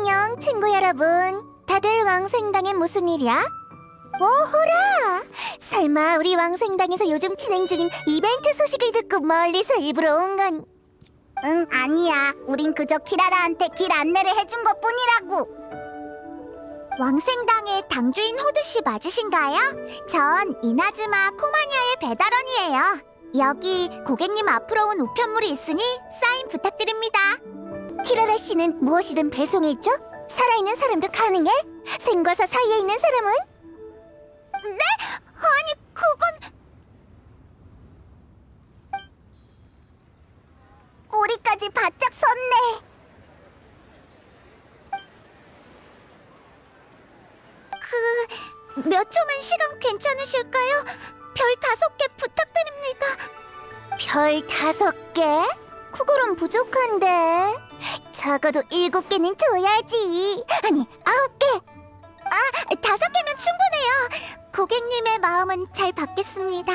안녕, 친구 여러분. 다들 왕생당에 무슨 일이야? 오호라! 설마 우리 왕생당에서 요즘 진행 중인 이벤트 소식을 듣고 멀리서 일부러 온 건? 응, 아니야. 우린 그저 키라라한테 길 안내를 해준 것 뿐이라고. 왕생당의 당주인 호두 씨 맞으신가요? 전 이나즈마 코마니아의 배달원이에요. 여기 고객님 앞으로 온 우편물이 있으니 사인 부탁드립니다. 씨는 무엇이든 배송해줘? 살아있는 사람도 가능해? 생과사 사이에 있는 사람은? 네? 아니, 그건... 우리까지 바짝 섰네. 그... 몇 초만 시간 괜찮으실까요? 별 다섯 개 부탁드립니다. 별 다섯 개? 그거론 부족한데. 적어도 일곱 개는 줘야지. 아니, 아홉 개. 아, 다섯 개면 충분해요. 고객님의 마음은 잘 받겠습니다.